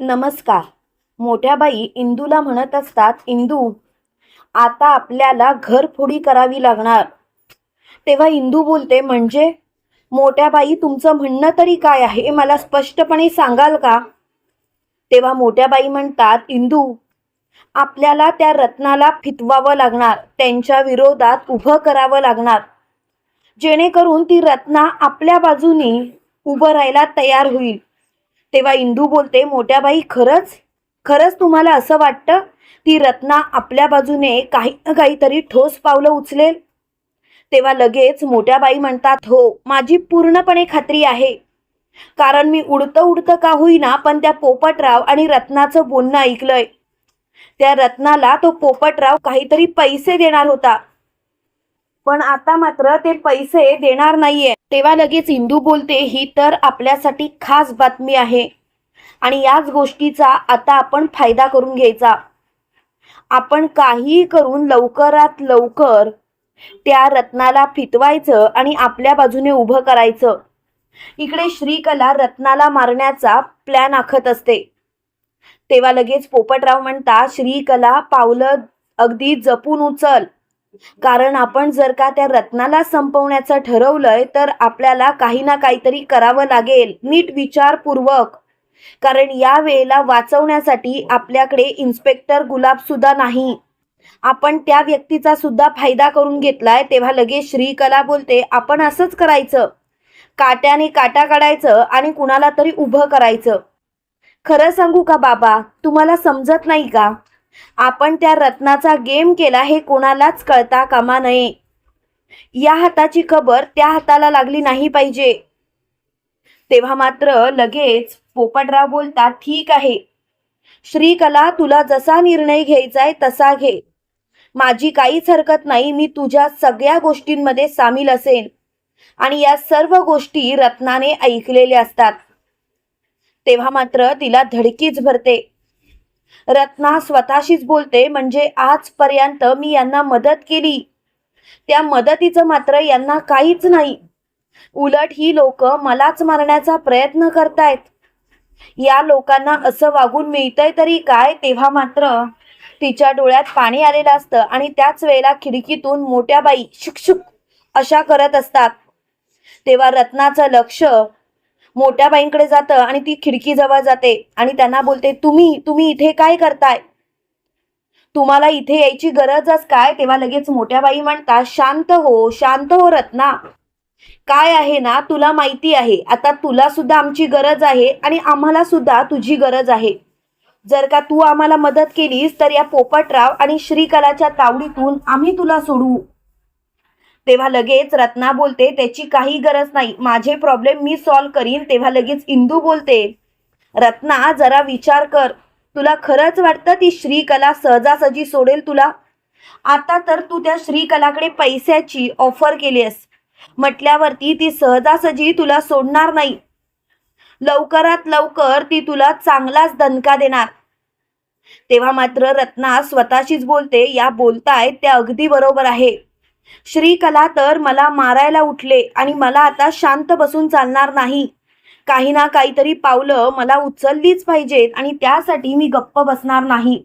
नमस्कार. मोठ्या बाई इंदूला म्हणत असतात इंदू आता आपल्याला घरफोडी करावी लागणार. तेव्हा इंदू बोलते म्हणजे? मोठ्या बाई तुमचं म्हणणं तरी काय आहे? मला स्पष्टपणे सांगाल का? तेव्हा मोठ्या बाई म्हणतात इंदू आपल्याला त्या रत्नाला फितवावं लागणार. त्यांच्या विरोधात उभं करावं लागणार. जेणेकरून ती रत्ना आपल्या बाजूने उभं राहायला तयार होईल. तेव्हा इंदू बोलते मोठ्या बाई खरंच? खरंच तुम्हाला असं वाटतं? ती रत्ना आपल्या बाजूने काही ना काहीतरी ठोस पावलं उचलेल? तेव्हा लगेच मोठ्या बाई म्हणतात हो माझी पूर्णपणे खात्री आहे. कारण मी उडतं उडतं का होईना पण त्या पोपटराव आणि रत्नाचं बोलणं ऐकलंय. त्या रत्नाला तो पोपटराव काहीतरी पैसे देणार होता. पण आता मात्र ते पैसे देणार नाहीये. तेव्हा लगेच इंदू बोलते ही तर आपल्यासाठी खास बातमी आहे. आणि याच गोष्टीचा आता आपण फायदा करून घ्यायचा. आपण काहीही करून लवकरात लवकर त्या रत्नाला फितवायचं आणि आपल्या बाजूने उभं करायचं. इकडे श्रीकला रत्नाला मारण्याचा प्लॅन आखत असते. तेव्हा लगेच पोपटराव म्हणता श्रीकला पावलं अगदी जपून उचल. कारण आपण जर का त्या रत्नाला संपवण्याचं ठरवलंय तर आपल्याला काही ना काहीतरी करावं लागेल. नीट विचारपूर्वक. कारण या वेळेला वाचवण्यासाठी आपल्याकडे इन्स्पेक्टर गुलाब सुद्धा नाही. आपण त्या व्यक्तीचा सुद्धा फायदा करून घेतलाय. तेव्हा लगेच श्रीकला बोलते आपण असंच करायचं. काट्याने काटा काढायचं आणि कुणाला तरी उभं करायचं. खरं सांगू का बाबा? तुम्हाला समजत नाही का? आपण त्या रत्नाचा गेम केला हे कोणालाच कळता कामा नये. या हाताची खबर त्या हाताला लागली नाही पाहिजे. तेव्हा मात्र लगेच पोपटराव बोलतात ठीक आहे. श्रीकला तुला जसा निर्णय घ्यायचाय तसा घे. माझी काहीच हरकत नाही मी तुझ्या सगळ्या गोष्टींमध्ये सामील असेन. आणि या सर्व गोष्टी रत्नाने ऐकलेल्या असतात. तेव्हा मात्र तिला धडकीच भरते. रत्ना स्वतःशीच बोलते म्हणजे आजपर्यंत मी यांना मदत केली. त्या मदतीचं मात्र यांना काहीच नाही. उलट ही लोक मलाच मारण्याचा प्रयत्न करतायत. या लोकांना असं वागून मिळतंय तरी काय? तेव्हा मात्र तिच्या डोळ्यात पाणी आलेलं असतं आणि त्याच वेळेला खिडकीतून मोठ्या बाई शुकशुक अशा करत असतात. तेव्हा रत्नाचं लक्ष मोठ्या बाईंकडे जातं आणि ती खिडकीजवळ जाते आणि त्यांना बोलते तुम्ही तुम्ही इथे काय करताय? तुम्हाला इथे यायची गरजच काय? तेव्हा लगेच मोठ्या बाई म्हणतात शांत हो शांत हो रत्ना. काय आहे ना तुला माहिती आहे. आता तुला सुद्धा आमची गरज आहे आणि आम्हाला सुद्धा तुझी गरज आहे. जर का तू आम्हाला मदत केलीस तर या पोपटराव आणि श्रीकलाच्या तावडीतून आम्ही तुला सोडवू तेव्हा लगेच रत्ना बोलते त्याची काही गरज नाही माझे प्रॉब्लेम मी सॉल्व्ह करीन. तेव्हा लगेच इंदू बोलते रत्ना जरा विचार कर. तुला खरंच वाटतं ती श्रीकला सहजासहजी सोडेल तुला? आता तर तू त्या श्रीकलाकडे पैशाची ऑफर केलीस म्हटल्यावरती ती सहजासहजी तुला सोडणार नाही. लवकरात लवकर ती तुला चांगलाच दणका देणार. तेव्हा मात्र रत्ना स्वतःशीच बोलते या बोलताय त्या अगदी बरोबर आहे. श्रीकला तर मला मारायला उठले आणि मला आता शांत बसून चालणार नाही. काही ना काहीतरी पावलं मला उचललीच पाहिजेत आणि त्यासाठी मी गप्प बसणार नाही.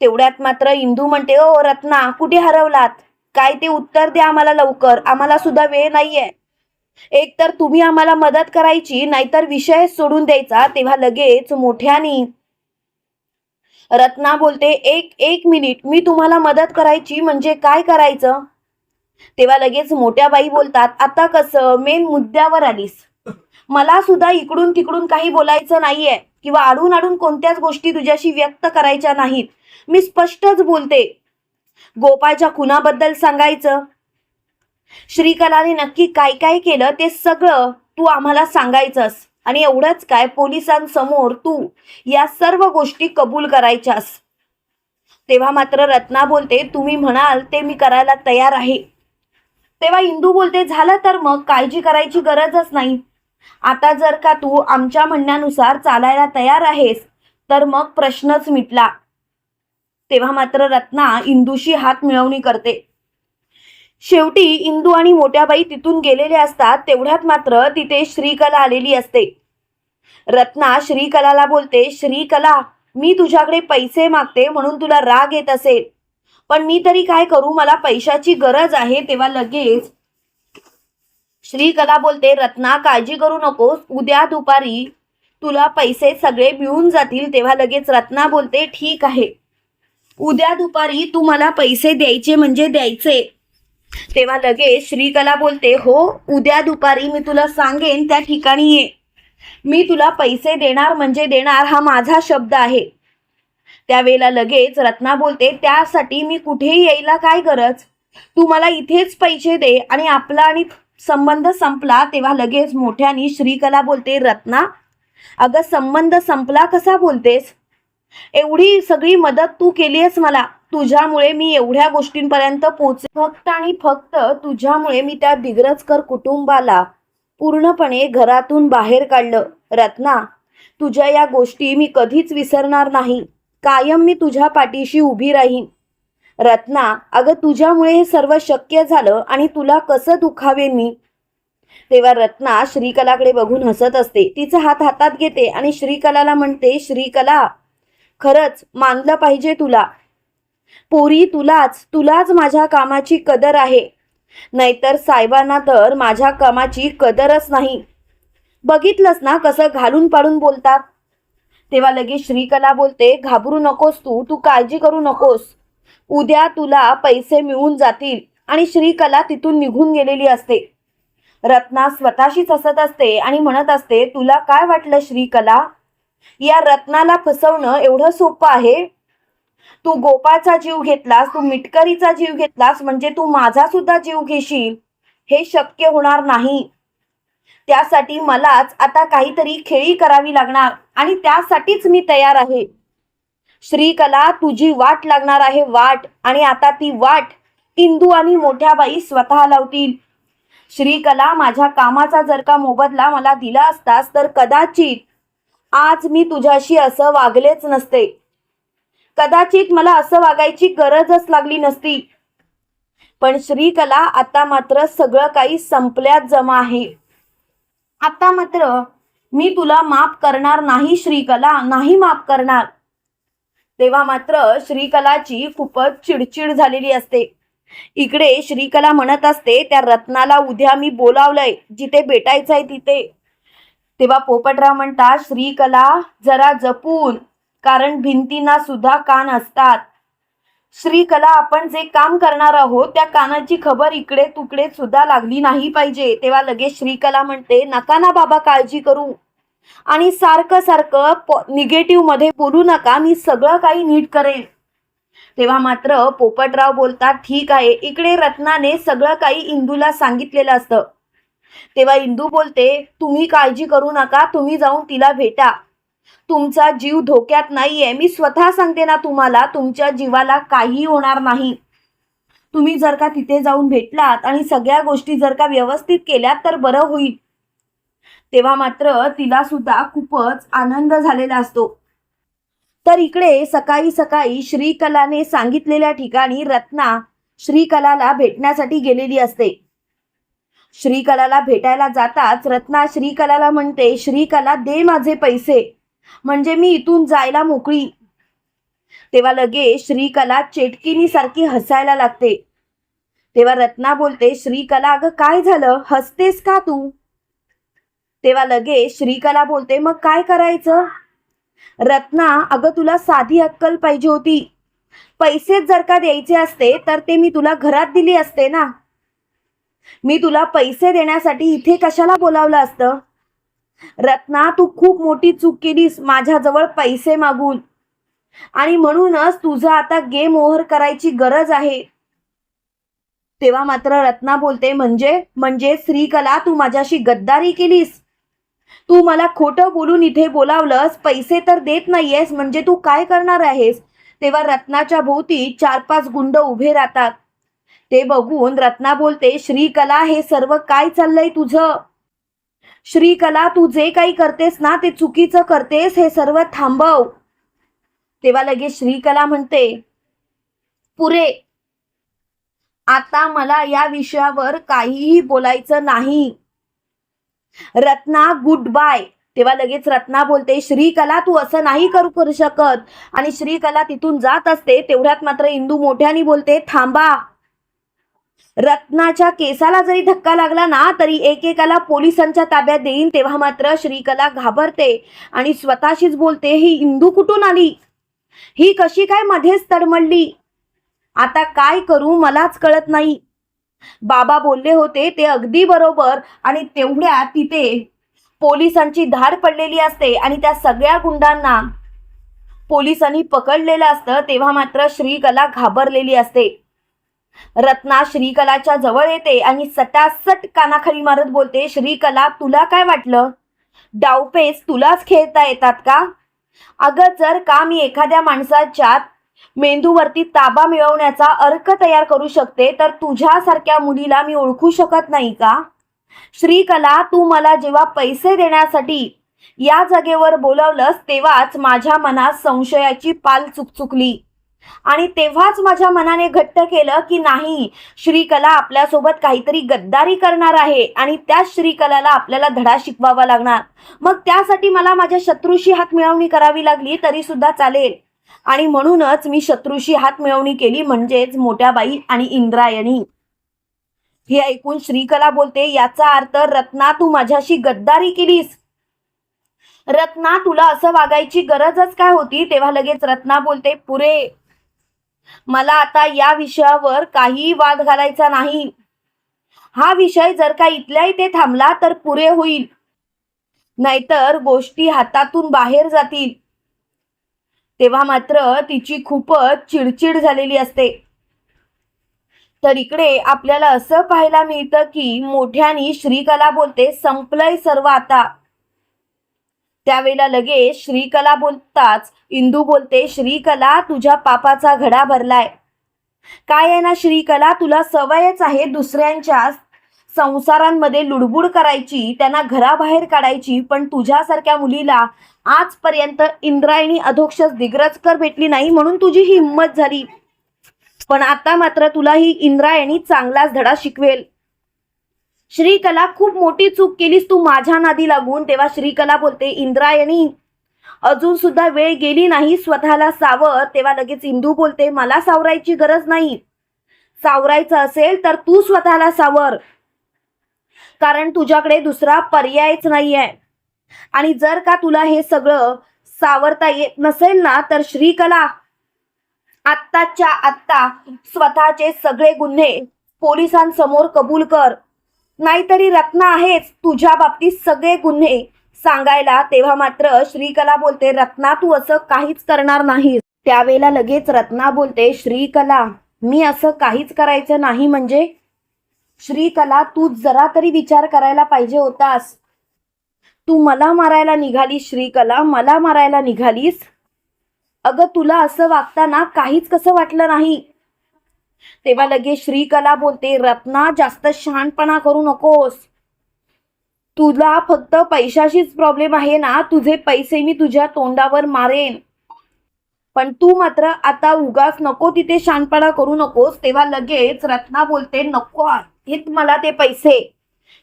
तेवढ्यात मात्र इंदू म्हणते ओ रत्ना कुठे हरवलात? काय ते उत्तर द्या आम्हाला लवकर. आम्हाला सुद्धा वेळ नाहीये. एक तर तुम्ही आम्हाला मदत करायची नाहीतर विषय सोडून द्यायचा तेव्हा लगेच मोठ्यानी रत्ना बोलते एक एक मिनिट मी तुम्हाला मदत करायची म्हणजे काय करायचं? तेव्हा लगेच मोठ्या बाई बोलतात आता कसं? मेन मुद्द्यावर आलीस. मला सुद्धा इकडून तिकडून काही बोलायचं नाहीये किंवा आडून आडून कोणत्याच गोष्टी तुझ्याशी व्यक्त करायच्या नाहीत. मी स्पष्टच बोलते. गोपाळच्या खुनाबद्दल सांगायचं. श्रीकलाने नक्की काय काय केलं ते सगळं तू आम्हाला सांगायचंस. आणि एवढंच काय पोलिसांसमोर तू या सर्व गोष्टी कबूल करायच्यास. तेव्हा मात्र रत्ना बोलते तुम्ही म्हणाल ते मी करायला तयार आहे. तेव्हा इंदू बोलते झालं तर मग काळजी करायची गरजच नाही. आता जर का तू आमच्या म्हणण्यानुसार चालायला तयार आहेस तर मग प्रश्नच मिटला. तेव्हा मात्र रत्ना इंदूशी हात मिळवणी करते. शेवटी इंदू आणि मोठ्याबाई तिथून गेलेले असतात तेवढ्यात मात्र तिथे श्रीकला आलेली असते. रत्ना श्रीकलाला बोलते श्रीकला मी तुझ्याकडे पैसे मागते म्हणून तुला राग येत असेल. पण मी तरी काय करू? मला पैशाची गरज आहे तेव्हा लगेच. श्रीकला बोलते रत्ना काळजी करू नकोस. उद्या दुपारी तुला पैसे सगळे मिळून जातील. तेव्हा लगेच रत्ना बोलते ठीक आहे. उद्या दुपारी तू मला पैसे द्यायचे म्हणजे द्यायचे. तेव्हा लगेच श्रीकला बोलते हो उद्या दुपारी मी तुला सांगेन त्या ठिकाणी ये. मी तुला पैसे देणार म्हणजे देणार हा माझा शब्द आहे. त्यावेळेला लगेच रत्ना बोलते त्यासाठी मी कुठेही यायला काय गरज? तू मला इथेच पैसे दे आणि आपला आणि संबंध संपला. तेव्हा लगेच मोठ्याने श्रीकला बोलते रत्ना अगं संबंध संपला कसा बोलतेस? एवढी सगळी मदत तू केलीस मला. तुझ्यामुळे मी एवढ्या गोष्टींपर्यंत पोच फक्त आणि फक्त तुझ्यामुळे मी त्या दिग्रजकर कुटुंबाला पूर्णपणे घरातून बाहेर काढलं. रत्ना तुझ्या या गोष्टी मी कधीच विसरणार नाही. कायम मी तुझ्या पाठीशी उभी राहीन. रत्ना अगं तुझ्यामुळे हे सर्व शक्य झालं आणि तुला कसं दुखावे मी? तेव्हा रत्ना श्रीकलाकडे बघून हसत असते. तिचा हात हातात घेते आणि श्रीकलाला म्हणते श्रीकला खरंच मानलं पाहिजे तुला. पोरी तुलाच तुलाच माझ्या कामाची कदर आहे. नाहीतर साहेबांना तर माझ्या कामाची कदरच नाही. बघितलंस ना कसं घालून पाडून बोलतात? तेव्हा लगेच श्रीकला बोलते घाबरू नकोस तू तू काळजी करू नकोस. उद्या तुला पैसे मिळून जातील. आणि श्रीकला तिथून निघून गेलेली असते. रत्ना स्वतःशीच हसत असते आणि म्हणत असते तुला काय वाटलं श्रीकला? या रत्नाला फसवणं एवढं सोपं आहे? तू गोपाळचा जीव घेतलास तू मिटकरीचा जीव घेतलास म्हणजे तू माझा सुद्धा जीव घेशील? हे शक्य होणार नाही. त्यासाठी मलाच आता काहीतरी खेळी करावी लागणार आणि त्यासाठीच मी तयार आहे. श्रीकला तुझी वाट लागणार आहे वाट आणि आता ती वाट इंदू आणि मोठ्या बाई स्वतः लावतील. श्रीकला माझ्या कामाचा जर का मोबदला मला दिला असतास तर कदाचित आज मी तुझ्याशी असं वागलेच नसते. कदाचित मला असं वागायची गरजच लागली नसती. पण श्रीकला आता मात्र सगळं काही संपल्यात जमा आहे. आता मात्र मी तुला माफ करणार नाही श्रीकला. नाही माफ करणार. तेव्हा मात्र श्रीकलाची खूपच चिडचिड झालेली असते. इकडे श्रीकला म्हणत असते त्या रत्नाला उद्या मी बोलावलंय. जिथे भेटायचंय तिथे. तेव्हा पोपटराव म्हणतात श्रीकला जरा जपून. कारण भिंतींना सुद्धा कान असतात. श्रीकला आपण जे काम करणार आहोत त्या कानाची खबर इकडे तुकडे सुद्धा लागली नाही पाहिजे. तेव्हा लगेच श्रीकला म्हणते नका ना बाबा काळजी करू. आणि सारखं सारखं निगेटिव्हमध्ये बोलू नका मी सगळं काही नीट करेन तेव्हा मात्र पोपटराव बोलतात ठीक आहे इकडे रत्नाने सगळं काही इंदूला सांगितलेलं असतं. तेव्हा इंदू बोलते तुम्ही काळजी करू नका तुम्ही जाऊन तिला भेटा. तुमचा जीव धोक्यात नाहीये. मी स्वतः सांगते ना तुम्हाला तुमच्या जीवाला काही होणार नाही. तुम्ही जर का तिथे जाऊन भेटलात आणि सगळ्या गोष्टी जर का व्यवस्थित केल्यात तर बरं होईल. तेव्हा मात्र तिला सुद्धा खूपच आनंद झालेला असतो. तर इकडे सकाळी सकाळी श्रीकलाने सांगितलेल्या ठिकाणी रत्ना श्रीकलाला भेटण्यासाठी गेलेली असते. श्रीकलाला भेटायला जाताच रत्ना श्रीकलाला म्हणते श्रीकला दे माझे पैसे. म्हणजे मी इथून जायला मोकळी. तेव्हा लगेच श्रीकला चेटकिनी सारखी हसायला लागते. तेव्हा रत्ना बोलते श्रीकला अगं काय झालं? हसतेस का तू? तेव्हा लगेच श्रीकला बोलते मग काय करायचं? रत्ना अगं तुला साधी अक्कल पाहिजे होती. पैसेच जर का द्यायचे असते तर ते मी तुला घरात दिली असते ना. मी तुला पैसे देण्यासाठी इथे कशाला बोलावलं असतं? रत्ना तू खूप मोठी चूक केलीस. माझ्याजवळ पैसे मागून. आणि म्हणूनच तुझं आता गेम ओव्हर करायची गरज आहे. तेव्हा मात्र रत्ना बोलते म्हणजे म्हणजे श्रीकला तू माझ्याशी गद्दारी केलीस. तू मला खोटं बोलून इथे बोलावलंस. पैसे तर देत नाहीयेस. म्हणजे तू काय करणार आहेस? तेव्हा रत्नाच्या भोवती चार पाच गुंड उभे राहतात. ते बघून रत्ना बोलते श्रीकला हे सर्व काय चाललंय तुझं? श्रीकला तू जे काही करतेस ना ते चुकीचं करतेस हे सर्व थांबव. तेव्हा लगेच श्रीकला म्हणते पुरे आता मला या विषयावर काहीही बोलायचं नाही. रत्ना गुड बाय तेव्हा लगेच रत्ना बोलते श्रीकला तू असं नाही करू करू शकत. आणि श्रीकला तिथून जात असते तेवढ्यात मात्र इंदू मोठ्याने बोलते थांबा. रत्नाच्या केसाला जरी धक्का लागला ना तरी एकेकाला पोलिसांच्या ताब्यात देईन तेव्हा मात्र श्रीकला घाबरते आणि स्वतःशीच बोलते ही इंदू कुठून आली? ही कशी काय मध्येच तडमडली? आता काय करू मलाच कळत नाही. बाबा बोलले होते ते अगदी बरोबर आणि तेवढ्या तिथे पोलिसांची धाड पडलेली असते आणि त्या सगळ्या गुंडांना पोलिसांनी पकडलेलं असतं तेव्हा मात्र श्रीकला घाबरलेली असते. रत्ना श्रीकलाच्या जवळ येते आणि सटासट कानाखाली मारत बोलते श्रीकला तुला काय वाटलं? डावपेच तुलाच खेळता येतात का? अगं जर का मी एखाद्या माणसाच्या मेंदूवरती ताबा मिळवण्याचा अर्क तयार करू शकते तर तुझ्यासारख्या मुलीला मी ओळखू शकत नाही का? श्रीकला तू मला जेव्हा पैसे देण्यासाठी या जागेवर बोलावलंस तेव्हाच माझ्या मनात संशयाची पाल चुकचुकली. आणि तेव्हाच माझ्या मनाने घट्ट केलं की नाही श्रीकला आपल्यासोबत काहीतरी गद्दारी करणार आहे आणि त्याच श्रीकलाला आपल्याला धडा शिकवावा लागणार. मग त्यासाठी मला माझ्या शत्रूशी हात मिळवणी करावी लागली तरी सुद्धा चालेल. आणि म्हणूनच मी शत्रूशी हात मिळवणी केली म्हणजेच मोठ्या बाई आणि इंद्रायणी. हे ऐकून श्रीकला बोलते याचा अर्थ रत्ना तू माझ्याशी गद्दारी केलीस. रत्ना तुला असं वागायची गरजच काय होती? तेव्हा लगेच रत्ना बोलते पुरे मला आता या विषयावर काही वाद घालायचा नाही. हा विषय जर का इथल्या इथे थांबला तर पुरे होईल. नाहीतर गोष्टी हातातून बाहेर जातील. तेव्हा मात्र तिची खूपच चिडचिड झालेली असते. तर इकडे आपल्याला असं पाहायला मिळतं की मोठ्यानी श्रीकला बोलते संपलंय सर्व आता. त्यावेळेला लगेच श्रीकला बोलताच इंदू बोलते श्रीकला तुझ्या पापाचा घडा भरलाय. काय आहे ना श्रीकला? तुला सवयच आहे दुसऱ्यांच्या संसारांमध्ये लुडबुड करायची त्यांना घराबाहेर काढायची पण तुझ्यासारख्या मुलीला आजपर्यंत इंद्रायणी अधोक्षस दिग्रजकर भेटली नाही म्हणून तुझी हिंमत झाली. पण आता मात्र तुला ही इंद्रायणी चांगलाच धडा शिकवेल. श्रीकला खूप मोठी चूक केलीस तू माझ्या नादी लागून. तेव्हा श्रीकला बोलते इंद्रायणी अजून सुद्धा वेळ गेली नाही स्वतःला सावर. तेव्हा लगेच इंदू बोलते मला सावरायची गरज नाही. सावरायचं असेल तर तू स्वतःला सावर. कारण तुझ्याकडे दुसरा पर्यायच नाहीये. आणि जर का तुला हे सगळं सावरता येत नसेल ना तर श्रीकला आत्ताच्या आत्ता स्वतःचे सगळे गुन्हे पोलिसांसमोर कबूल कर. नाहीतरी रत्ना आहेच तुझ्या बाबतीत सगळे गुन्हे. सांगायला तेव्हा मात्र श्रीकला बोलते रत्ना तू असं काहीच करणार नाहीस. त्यावेळेला लगेच रत्ना बोलते श्रीकला मी असं काहीच करायचं नाही म्हणजे? श्रीकला तू जरा तरी विचार करायला पाहिजे होतास. तू मला मारायला निघालीस श्रीकला मला मारायला निघालीस? अगं तुला असं वागताना काहीच कसं वाटलं नाही. तेव्हा लगेच श्रीकला बोलते रत्ना जास्त शहाणपणा करू नकोस. तुला फक्त पैशाशीच प्रॉब्लेम आहे ना तुझे पैसे मी तुझ्या तोंडावर मारेन. पण तू मात्र आता उगाच नको तिथे शहाणपणा करू नकोस. तेव्हा लगेच रत्ना बोलते नको आहेत मला ते पैसे.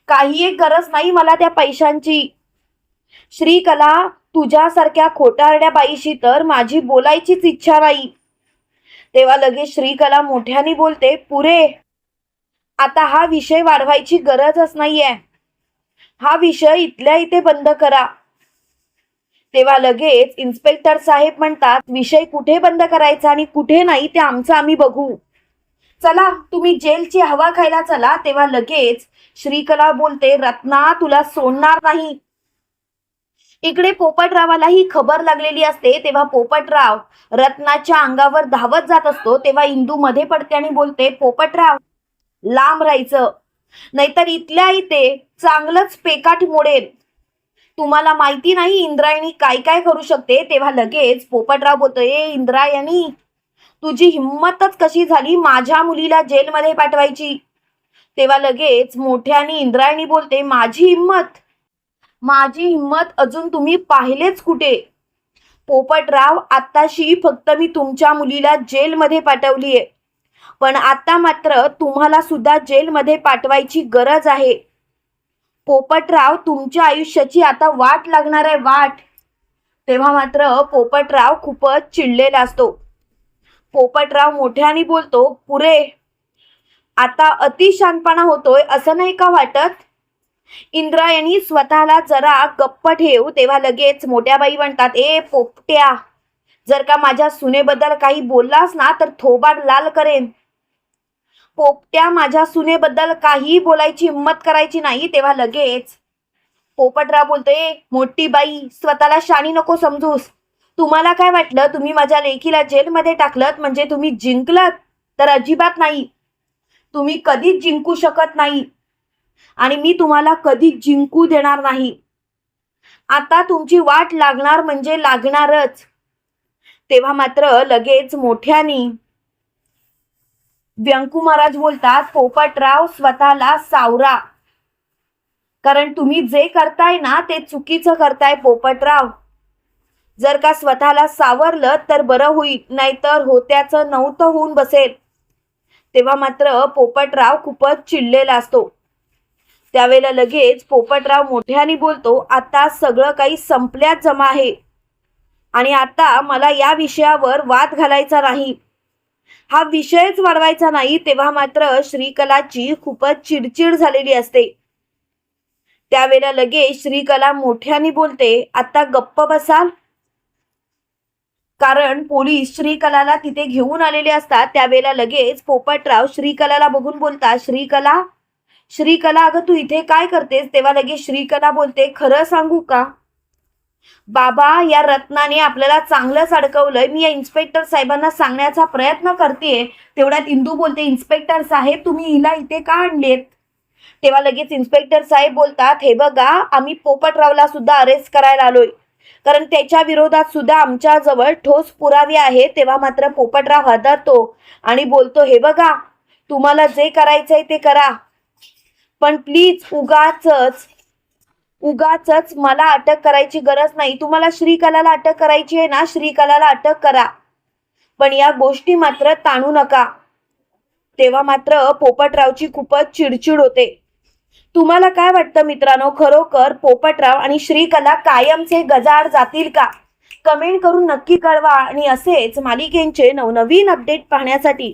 काही एक गरज नाही मला त्या पैशांची. श्रीकला तुझ्यासारख्या खोटारड्या बाईशी तर माझी बोलायचीच इच्छा नाही. तेव्हा लगेच श्रीकला मोठ्याने बोलते पुरे आता हा विषय वाढवायची गरजच नाहीये. हा विषय इथल्या इथे बंद करा. तेव्हा लगेच इन्स्पेक्टर साहेब म्हणतात विषय कुठे बंद करायचा आणि कुठे नाही ते आमचं आम्ही बघू. चला तुम्ही जेलची हवा खायला चला. तेव्हा लगेच श्रीकला बोलते रत्ना तुला सोडणार नाही. इकडे पोपटरावाला ही खबर लागलेली असते तेव्हा पोपटराव रत्नाच्या अंगावर धावत जात असतो तेव्हा इंदू मध्ये पडते आणि बोलते पोपटराव लांब राहायचं. नाहीतर इथल्या इथे चांगलंच पेकाट मोडेल. तुम्हाला माहिती नाही इंद्रायणी काय काय करू शकते? तेव्हा लगेच पोपटराव बोलतो ए इंद्रायणी तुझी हिंमतच कशी झाली माझ्या मुलीला जेलमध्ये पाठवायची? तेव्हा लगेच मोठ्याने इंद्रायणी बोलते माझी हिंमत माझी हिंमत अजून तुम्ही पाहिलेच कुठे? पोपटराव आत्ताशी फक्त मी तुमच्या मुलीला जेलमध्ये पाठवलीये. पण आता मात्र तुम्हाला सुद्धा जेलमध्ये पाठवायची गरज आहे. पोपटराव तुमच्या आयुष्याची आता वाट लागणार आहे वाट. तेव्हा मात्र पोपटराव खूपच चिडलेला असतो. पोपटराव मोठ्याने बोलतो पुरे आता अतिशानपणा होतोय असं नाही का वाटत? इंद्रायणी स्वतःला जरा गप्प ठेव तेव्हा लगेच मोठ्या बाई म्हणतात ए पोपट्या जर का माझ्या सुनेबद्दल काही बोललास ना तर थोबाड लाल करेन. पोपट्या माझ्या सुनेबद्दल काही बोलायची हिंमत करायची नाही तेव्हा लगेच पोपटराव बोलतोय मोठी बाई स्वतःला शाणी नको समजूस. तुम्हाला काय वाटलं? तुम्ही माझ्या लेखीला जेलमध्ये टाकलं म्हणजे तुम्ही जिंकलात? तर अजिबात नाही. तुम्ही कधीच जिंकू शकत नाही. आणि मी तुम्हाला कधी जिंकू देणार नाही. आता तुमची वाट लागणार म्हणजे लागणारच. तेव्हा मात्र लगेच मोठ्यानी व्यंकू महाराज बोलतात पोपटराव स्वतःला सावरा. कारण तुम्ही जे करताय ना ते चुकीचं करताय पोपटराव. जर का स्वतःला सावरलं तर बरं होईल नाहीतर होत्याचं नव्हतं होऊन बसेल. तेव्हा मात्र पोपटराव खूपच चिडलेला असतो. त्यावेळेला लगेच पोपटराव मोठ्याने बोलतो आता सगळं काही संपल्यात जमा आहे. आणि आता मला या विषयावर वाद घालायचा नाही. हा विषयच वाढवायचा नाही तेव्हा मात्र श्रीकलाची खूपच चिडचिड झालेली असते. त्यावेळेला लगेच श्रीकला मोठ्याने बोलते आता गप्प बसाल? कारण पोलीस श्रीकलाला तिथे घेऊन आलेले असतात. त्यावेळेला लगेच पोपटराव श्रीकलाला बघून बोलतात श्रीकला श्रीकला अगं तू इथे काय करतेस? तेव्हा लगेच श्रीकला बोलते खरं सांगू का? बाबा या रत्नाने आपल्याला चांगलंच अडकवलंय. मी या इन्स्पेक्टर साहेबांना सांगण्याचा प्रयत्न करते तेवढ्यात इंदू बोलते इन्स्पेक्टर साहेब तुम्ही हिला इथे का आणलेत? तेव्हा लगेच इन्स्पेक्टर साहेब बोलतात हे बघा आम्ही पोपटरावला सुद्धा अरेस्ट करायला आलोय. कारण त्याच्या विरोधात सुद्धा आमच्याजवळ ठोस पुरावे आहे तेव्हा मात्र पोपटराव हादरतो आणि बोलतो हे बघा तुम्हाला जे करायचंय ते करा. पण प्लीज उगाचच उगाचच मला अटक करायची गरज नाही. तुम्हाला श्रीकलाला अटक करायची आहे ना श्रीकलाला अटक करा. पण या गोष्टी मात्र ताणू नका. तेव्हा मात्र पोपटरावची खूपच चिडचिड होते. तुम्हाला काय वाटतं मित्रांनो? खरोखर पोपटराव आणि श्रीकला कायमचे गजाड जातील का? कमेंट करून नक्की कळवा आणि असेच मालिकेंचे नवनवीन अपडेट पाहण्यासाठी.